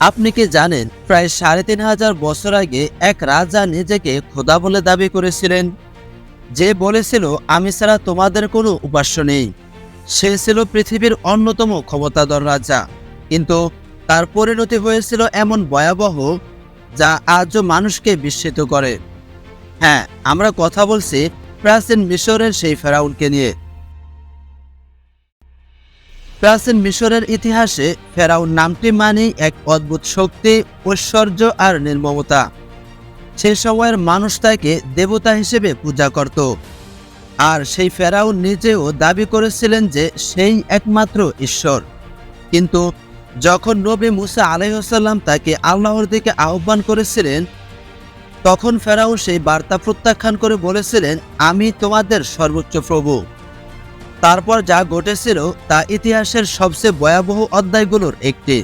আপনি কি জানেন, প্রায় সাড়ে তিন হাজার বছর আগে এক রাজা নিজেকে খোদা বলে দাবি করেছিলেন। যে বলেছিল, আমি ছাড়া তোমাদের কোনো উপাস্য নেই। সে ছিল পৃথিবীর অন্যতম ক্ষমতাধর রাজা। কিন্তু তার পরিণতি হয়েছিল এমন ভয়াবহ, যা আজও মানুষকে বিস্মিত করে। হ্যাঁ আমরা কথা বলছি প্রাচীন মিশরের সেই ফেরাউনকে নিয়ে। প্রাচীন মিশরের ইতিহাসে ফেরাউন নামটি মানেই এক অদ্ভুত শক্তি, ঐশ্বর্য আর নির্মমতা। সেই সময়ের মানুষ তাকে দেবতা হিসেবে পূজা করত। আর সেই ফেরাউন নিজেও দাবি করেছিলেন যে সেই একমাত্র ঈশ্বর। কিন্তু যখন নবী মুসা আলাইসাল্লাম তাকে আল্লাহর দিকে আহ্বান করেছিলেন, তখন ফেরাউন সেই বার্তা প্রত্যাখ্যান করে বলেছিলেন, আমি তোমাদের সর্বোচ্চ প্রভু। তারপর যা ঘটেছিল তা ইতিহাসের সবচেয়ে ভয়াবহ অধ্যায়গুলোর একটি।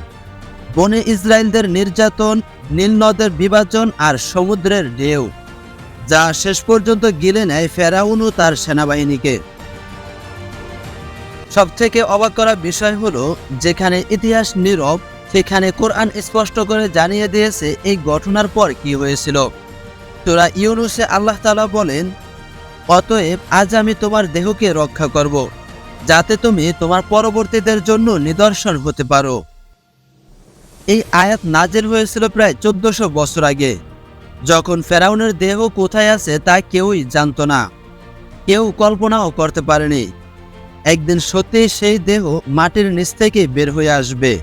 বনে ইসরায়েলদের নির্যাতন নীলনদের বিভাজন আর সমুদ্রের ঢেউ, যা শেষ পর্যন্ত গিলে নেয় ফেরাউন তার সেনাবাহিনীকে। সবথেকে অবাক করা বিষয় হলো, যেখানে ইতিহাস নীরব, সেখানে কোরআন স্পষ্ট করে জানিয়ে দিয়েছে এই ঘটনার পর কি হয়েছিল। তোরা ইউনুসে আল্লাহ তালা বলেন অতএব আজ আমি তোমার দেহকে রক্ষা করব, যাতে তুমি তোমার পরবর্তীদের জন্য নিদর্শন হতে পারো। এই আয়াত নাজের হয়েছিল প্রায় চোদ্দশো বছর আগে। যখন ফেরাউনের দেহ কোথায় আছে তা কেউই জানত না। কেউ কল্পনাও করতে পারেনি। একদিন সত্যি সেই দেহ মাটির নিচ থেকে বের হয়ে আসবে।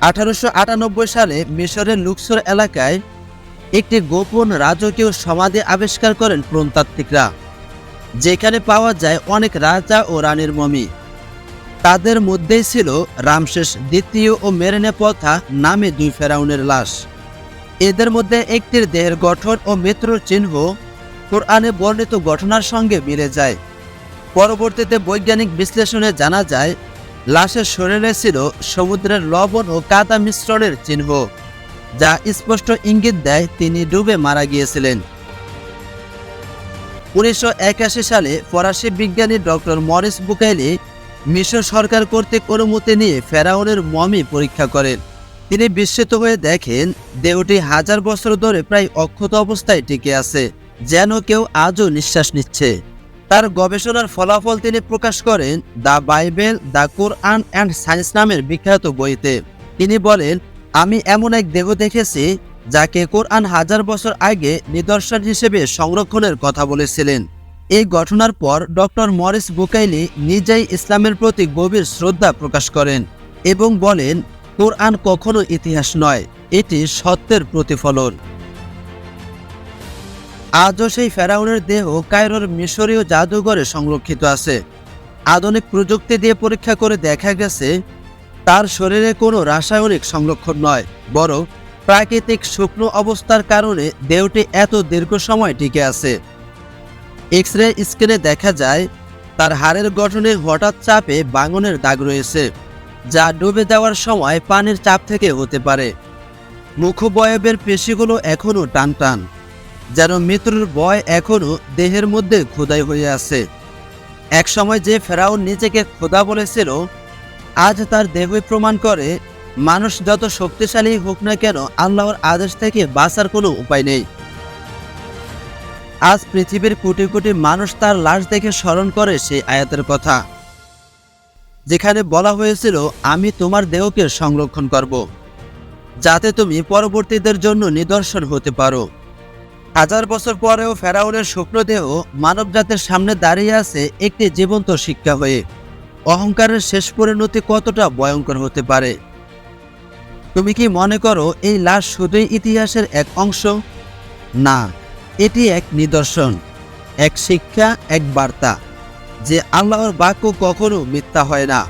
আঠারোশো আটানব্বই সালে মিশরের লুকসর এলাকায় একটি গোপন রাজকীয় সমাধি আবিষ্কার করেন প্রত্নতাত্ত্বিকরা, যেখানে পাওয়া যায় অনেক রাজা ও রানীর মমি। তাদের মধ্যেই ছিল রামশেষ দ্বিতীয় ও মেরেনে পথা নামে দুই ফেরাউনের লাশ। এদের মধ্যে একটির দেহের গঠন ও মৃত্যুর চিহ্ন কোরআনে বর্ণিত ঘটনার সঙ্গে মিলে যায়। পরবর্তীতে বৈজ্ঞানিক বিশ্লেষণে জানা যায়, লাশের শরীরে ছিল সমুদ্রের লবণ ও কাদা মিশ্রণের চিহ্ন। যা স্পষ্ট ইঙ্গিত দেয় তিনি ডুবে মারা গিয়েছিলেন। উনিশশো একাশি সালে ফরাসি বিজ্ঞানী ডক্টর মরিস বুকাইলি মিশর সরকার কর্তৃক অনুমতি নিয়ে ফেরাউনের মমি পরীক্ষা করেন। তিনি বিস্মিত হয়ে দেখেন, দেহটি হাজার বছর ধরে প্রায় অক্ষত অবস্থায় টিকে আছে, যেন কেউ আজও নিঃশ্বাস নিচ্ছে। তার গবেষণার ফলাফল তিনি প্রকাশ করেন the Bible, the Quran and science নামের বিখ্যাত বইতে। তিনি বলেন আমি এমন এক দেহ দেখেছি যাকে কোরআন হাজার বছর আগে নিদর্শন হিসেবে সংরক্ষণের কথা বলেছিলেন। এই ঘটনার পর ডক্টর মরিস বুকাইলি নিজেই ইসলামের প্রতি গভীর শ্রদ্ধা প্রকাশ করেন এবং বলেন, কোরআন কখনো ইতিহাস নয়, এটি সত্যের প্রতিফলন। আজও সেই ফেরাউনের দেহ কায়রোর মিশরীয় জাদুঘরে সংরক্ষিত আছে। আধুনিক প্রযুক্তি দিয়ে পরীক্ষা করে দেখা গেছে তার শরীরে কোনো রাসায়নিক সংরক্ষণ নয়, বরং প্রাকৃতিক শুকনো অবস্থার কারণে দেহটি এত দীর্ঘ সময় টিকে আছে। এক্স রে স্ক্যানে দেখা যায়, তার হাড়ের গঠনে হঠাৎ চাপে বাঙনের দাগ রয়েছে, যা ডুবে যাওয়ার সময় পানির চাপ থেকে হতে পারে। মুখবয়বের পেশিগুলো এখনও টান টান যেন মৃত্যুর ভয় এখনও দেহের মধ্যে খোদাই হয়ে আছে। এক সময় যে ফেরাউন নিজেকে খোদা বলেছিল আজ তার দেহই প্রমাণ করে, মানুষ যত শক্তিশালী হোক না কেন আল্লাহর আদেশ থেকে বাঁচার কোনো উপায় নেই। আজ পৃথিবীর কোটি কোটি মানুষ তার লাশ দেখে স্মরণ করে সেই আয়াতের কথা। যেখানে বলা হয়েছিল, আমি তোমার দেহকে সংরক্ষণ করব, যাতে তুমি পরবর্তীদের জন্য নিদর্শন হতে পারো। হাজার বছর পরেও ফেরাউনের শুকনো দেহ মানবজাতের সামনে দাঁড়িয়ে আছে একটি জীবন্ত শিক্ষা হয়ে। অহংকারের শেষ পরিণতি কতটা ভয়ঙ্কর হতে পারে? তুমি কি মনে করো এই লাশ শুধুই ইতিহাসের এক অংশ? না, এটি এক নিদর্শন, এক শিক্ষা, এক বার্তা, যে আল্লাহর বাক্য কখনো মিথ্যা হয় না।